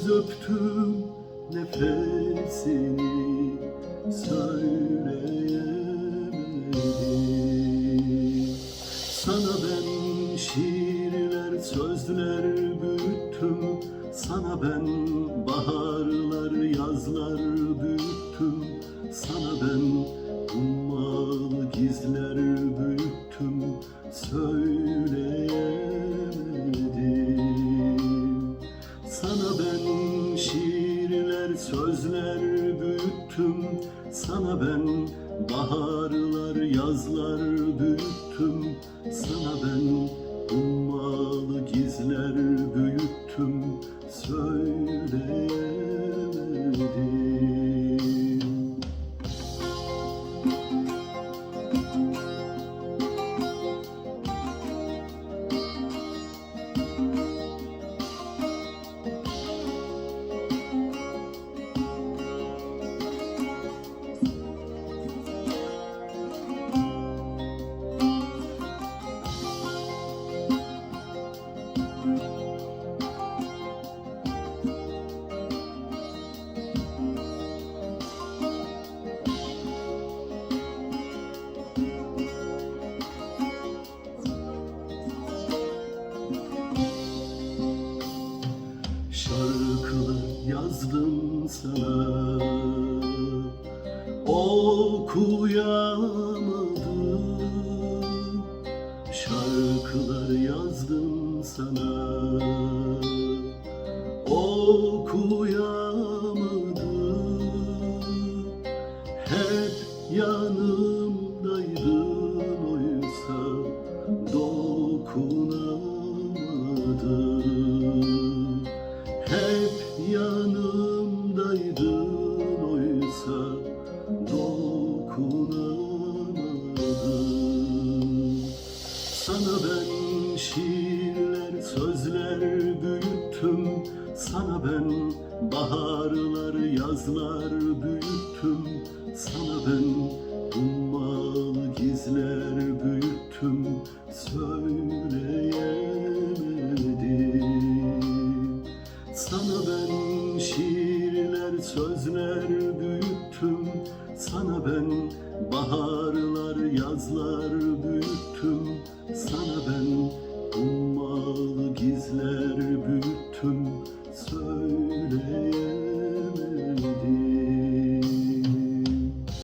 Sessiz öptüm nefesini Söyleyemedim. Sana ben şiirler, sözler büyüttüm. Sana ben baharlar, yazlar büyüttüm. Sana ben ummalı gizler sözler büyüttüm Sana ben baharlar, yazlar büyüttüm Sana ben ummalı gizler büyüttüm Söyleyemedim Şarkılar yazdım sana. Okuyamadım. Şarkılar yazdım sana. Okuyamadım. Hep yanımdaydın oysa dokunamadım Hep yanımdaydın oysa dokunamadım. Sana ben şiirler, sözler büyüttüm. Sana ben baharlar, yazlar büyüttüm. Sana ben ummalı gizler büyüttüm ben şiirler, sözler büyüttüm. Sana ben baharlar, yazlar büyüttüm. Sana ben kummal gizler büyüttüm. Söyle